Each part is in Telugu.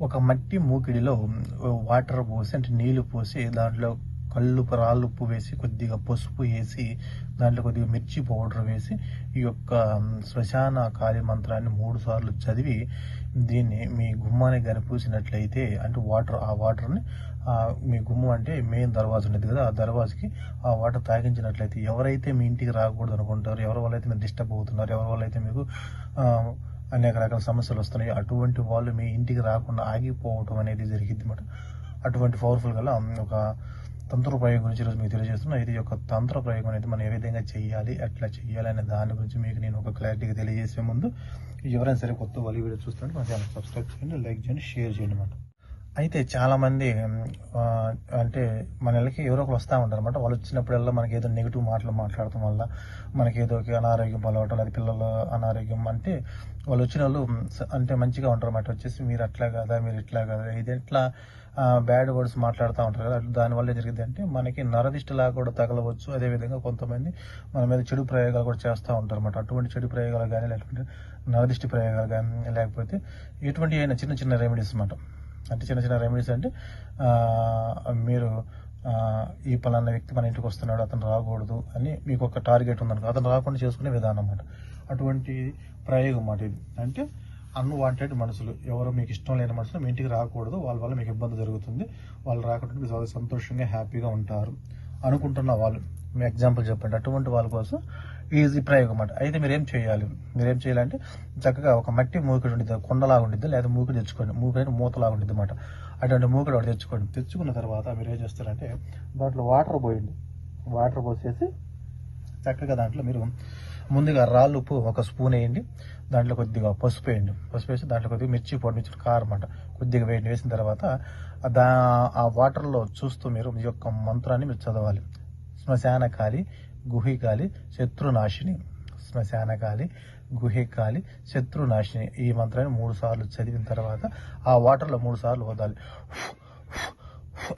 ఒక మట్టి మూకిడిలో వాటర్ పోసి అంటే నీళ్ళు పోసి దాంట్లో కళ్ళు రాళ్ళు ఉప్పు వేసి కొద్దిగా పసుపు వేసి దాంట్లో కొద్దిగా మిర్చి పౌడర్ వేసి ఈ యొక్క శ్మశాన కాళీ మంత్రాన్ని మూడు సార్లు చదివి దీన్ని మీ గుమ్మానికి కానీ అంటే వాటర్ ఆ వాటర్ని మీ గుమ్మం అంటే మెయిన్ దర్వాజ ఉండేది కదా ఆ దర్వాజకి ఆ వాటర్ తాగించినట్లయితే ఎవరైతే మీ ఇంటికి రాకూడదు అనుకుంటారు ఎవరి వాళ్ళైతే మీరు డిస్టర్బ్ అవుతున్నారు ఎవరి వాళ్ళైతే మీకు అనేక రకాల సమస్యలు వస్తున్నాయి. అటువంటి వాళ్ళు మీ ఇంటికి రాకుండా ఆగిపోవటం అనేది జరిగింది అనమాట అటువంటి పవర్ఫుల్ గల ఒక తంత్ర ప్రయోగం గురించి ఈరోజు మీకు తెలియజేస్తున్నా. ఇది యొక్క తంత్ర ప్రయోగం అనేది మనం ఏ విధంగా చేయాలి ఎట్లా చేయాలి అనే దాని గురించి మీకు నేను ఒక క్లారిటీగా తెలియజేసే ముందు ఎవరైనా సరే కొత్త వాళ్ళు వీడియో చూస్తుంటే మన ఛానల్ సబ్స్క్రైబ్ చేయండి లైక్ చేయండి షేర్ చేయండి అన్నమాట. అయితే చాలామంది అంటే మన ఇళ్ళకి ఎవరో ఒకరు వస్తూ ఉంటారు అనమాట వాళ్ళు వచ్చినప్పుడల్లా మనకి ఏదో నెగిటివ్ మాటలు మాట్లాడటం వల్ల మనకి ఏదో అనారోగ్యం పాలవటం లేదా పిల్లల అనారోగ్యం అంటే వాళ్ళు వచ్చిన వాళ్ళు అంటే మంచిగా ఉంటారు అన్నమాట. వచ్చేసి మీరు అట్లా కదా మీరు ఇట్లా కదా ఇది ఎట్లా బ్యాడ్ వర్డ్స్ మాట్లాడుతూ ఉంటారు కదా. దానివల్ల జరిగింది అంటే మనకి నరదిష్టలా కూడా తగలవచ్చు. అదేవిధంగా కొంతమంది మన మీద చెడు ప్రయోగాలు కూడా చేస్తూ ఉంటారు అనమాట అటువంటి చెడు ప్రయోగాలు కానీ లేకపోతే నరదిష్టి ప్రయోగాలు కానీ లేకపోతే ఎటువంటి అయినా చిన్న చిన్న రెమెడీస్ అనమాట అంటే చిన్న చిన్న రెమెడీస్ అంటే మీరు ఈ పలానా వ్యక్తి మన ఇంటికి వస్తున్నాడు అతను రాకూడదు అని మీకు ఒక టార్గెట్ ఉందనుకో అతను రాకుండా చేసుకునే విధానం అన్నమాట. అటువంటి ప్రయోగం అన్నమాట ఇది. అంటే అన్వాంటెడ్ మనుషులు ఎవరు మీకు ఇష్టం లేని మనుషులు మీ ఇంటికి రాకూడదు వాళ్ళ వల్ల మీకు ఇబ్బంది జరుగుతుంది వాళ్ళు రాకుండా మీరు సంతోషంగా హ్యాపీగా ఉంటారు అనుకుంటున్న వాళ్ళు. మీ ఎగ్జాంపుల్ చెప్పండి. అటువంటి వాళ్ళ కోసం ఈజీ ప్రయోగం అన్నమాట. అయితే మీరు ఏం చేయాలి? మీరు ఏం చేయాలంటే చక్కగా ఒక మట్టి మూకుడు ఉండిద్ది కొండలాగా ఉండిద్ది లేదా మూకుడు తెచ్చుకోండి మూకుడు మూతలాగా ఉండిద్ది అనమాట అటువంటి మూకుడు ఒకటి తెచ్చుకోండి తెచ్చుకున్న తర్వాత మీరు ఏం చేస్తారంటే దాంట్లో వాటర్ పోయండి. వాటర్ పోసేసి చక్కగా దాంట్లో మీరు ముందుగా రాళ్ళు ఉప్పు ఒక స్పూన్ వేయండి. దాంట్లో కొద్దిగా పసుపు వేయండి. పసుపు వేసి దాంట్లో కొద్దిగా మిర్చి పొడి మిర్చి కారం అంట కొద్దిగా వేయండి. వేసిన తర్వాత దా ఆ వాటర్లో చూస్తూ మీరు మీ యొక్క మంత్రాన్ని మీరు చదవాలి. శ్మశానకాలి గుహికాలి శత్రునాశిని శ్మశానకాలి గుహికాలి శత్రునాశిని. ఈ మంత్రాన్ని మూడు సార్లు చదివిన తర్వాత ఆ వాటర్లో మూడు సార్లు ఓదాలి.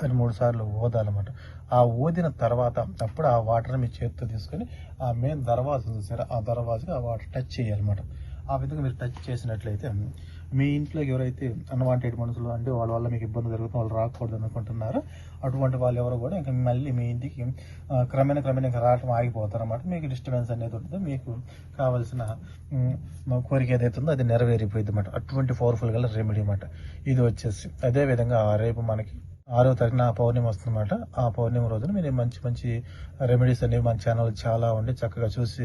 అని మూడు సార్లు ఓదాలన్నమాట. ఆ ఓదిన తర్వాత అప్పుడు ఆ వాటర్ మీ చేతితో తీసుకొని ఆ మెయిన్ దర్వాజ చూసారా? ఆ దర్వాజకి ఆ వాటర్ టచ్ చేయాలన్నమాట. ఆ విధంగా మీరు టచ్ చేసినట్లయితే మీ ఇంట్లో ఎవరైతే అన్వాంటెడ్ మనుషులు అంటే వాళ్ళ వల్ల మీకు ఇబ్బంది జరుగుతుంది వాళ్ళు రాకూడదు అనుకుంటున్నారో అటువంటి వాళ్ళు ఎవరు కూడా ఇంకా మళ్ళీ మీ ఇంటికి క్రమేణ క్రమేణ ఇంకా రావటం ఆగిపోతారు అనమాట మీకు డిస్టర్బెన్స్ అనేది ఉంటుంది మీకు కావాల్సిన కోరిక ఏదైతే ఉందో అది నెరవేరిపోయింది అనమాట అటువంటి పవర్ఫుల్ గల రెమెడీ అనమాట ఇది వచ్చేసి అదేవిధంగా రేపు మనకి ఆరో తారీఖున పౌర్ణమి వస్తుందన్నమాట. ఆ పౌర్ణమి రోజున మీరు మంచి మంచి రెమెడీస్ అనేవి మన ఛానల్ చాలా ఉండి చక్కగా చూసి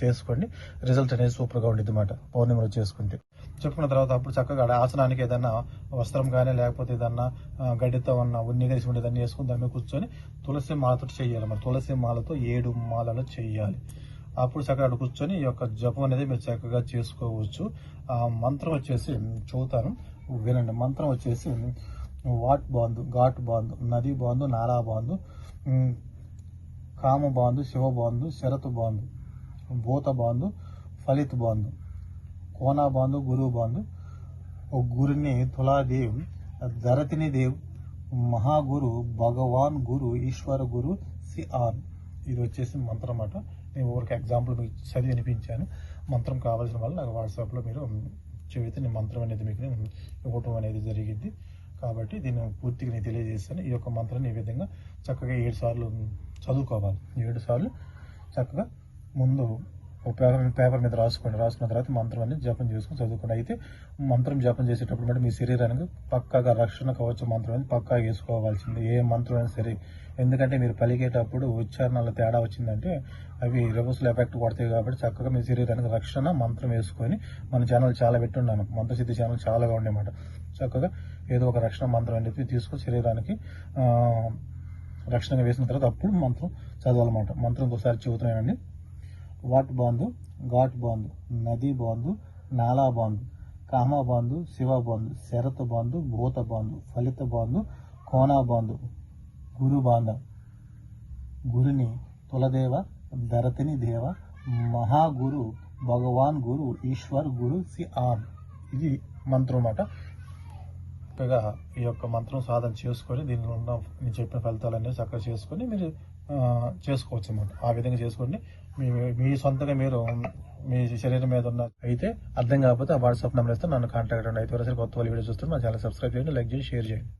చేసుకోండి. రిజల్ట్ అనేది సూపర్గా ఉండిద్ది అనమాట పౌర్ణమి రోజు చేసుకుంటే. చెప్పుకున్న తర్వాత అప్పుడు చక్కగా ఆసనానికి ఏదన్నా వస్త్రం కానీ లేకపోతే ఏదన్నా గడ్డితో ఉన్న ఉన్ని కలిసి ఉండేదాన్ని వేసుకుని దాని మీద కూర్చొని తులసి మాలతో చేయాలి మరి తులసి మాలతో ఏడు మాలలు చేయాలి అప్పుడు చక్కగా కూర్చొని ఈ యొక్క జపం అనేది మీరు చక్కగా చేసుకోవచ్చు. ఆ మంత్రం వచ్చేసి చూతాను వినండి. మంత్రం వచ్చేసి వాట్ బాంధు ఘాట్ బాంధు నది బాంధు నాలా బాంధు కామ బాంధు శివ బాంధు శరత్ బాంధు భూత బాంధు ఫలిత్ బాంధు కోనా బాంధు గురువు బాంధు ఓ గురుని తులాదేవ్ ధరతిని దేవ్ మహాగురు భగవాన్ గురు ఈశ్వర గురు సి ఆర్. ఇది వచ్చేసి మంత్రం అన్నమాట. నేను ఊరికి ఎగ్జాంపుల్ మీకు చదివి వినిపించాను. మంత్రం కావాల్సిన వల్ల నాకు వాట్సాప్లో మీరు చెబితే నేను మంత్రం అనేది మీకు ఇవ్వటం అనేది జరిగింది కాబట్టి దీన్ని పూర్తిగా నేను తెలియజేస్తాను. ఈ యొక్క మంత్రాన్ని ఈ విధంగా చక్కగా ఏడు సార్లు చదువుకోవాలి. ఏడు సార్లు చక్కగా ముందు ఒక పేపర్ పేపర్ మీద రాసుకోండి. రాసుకున్న తర్వాత మంత్రం అనేది జపం చేసుకుని చదువుకోండి. అయితే మంత్రం జపం చేసేటప్పుడు మీ శరీరానికి పక్కాగా రక్షణ కవచ మంత్రం అనేది పక్కాగా వేసుకోవాల్సింది ఏ మంత్రం అయినా సరే. ఎందుకంటే మీరు పలికేటప్పుడు ఉచ్చారణలో తేడా వచ్చిందంటే అవి రివర్సల్ ఎఫెక్ట్ కొడతాయి కాబట్టి చక్కగా మీ శరీరానికి రక్షణ మంత్రం వేసుకొని మన ఛానల్ చాలా పెట్టున్నాను మంత్రసిద్ధి ఛానల్ చాలా ఉండేమాట చక్కగా ఏదో ఒక రక్షణ మంత్రం అనేది తీసుకొని శరీరానికి రక్షణగా వేసిన తర్వాత అప్పుడు మంత్రం చదవాలన్నమాట. మంత్రం ఒకసారి చెబుతున్నానండి వాట్ బాంధు ఘాట్ బాంధు నదీ బాంధు నాలా బాంధు కామ బాంధు శివ బాంధు శరత్ బాంధు భూత బాంధు ఫలిత బాంధు కోనా బాంధు గురు బాంధ గురుని తులదేవ ధరతిని దేవ మహాగురు భగవాన్ గురు ఈశ్వర్ గురు సి ఆన్ ఇది మంత్రం అన్నమాట. చక్కగా ఈ యొక్క మంత్రం సాధన చేసుకొని దీనిలో ఉన్న నేను చెప్పిన ఫలితాలన్నీ చక్కగా చేసుకొని మీరు చేసుకోవచ్చు అన్నమాట. ఆ విధంగా చేసుకోండి మీ మీ సొంతంగా మీరు మీ శరీరం మీద ఉన్న అయితే అర్థం కాకపోతే ఆ వాట్సాప్ నెంబర్ ఇస్తే నన్ను కాంటాక్ట్ అండి అయితే వరకు కొత్త వాళ్ళు వీడియో చూస్తే మా ఛానల్ సబ్స్క్రైబ్ చేయండి లైక్ చేయండి షేర్ చేయండి.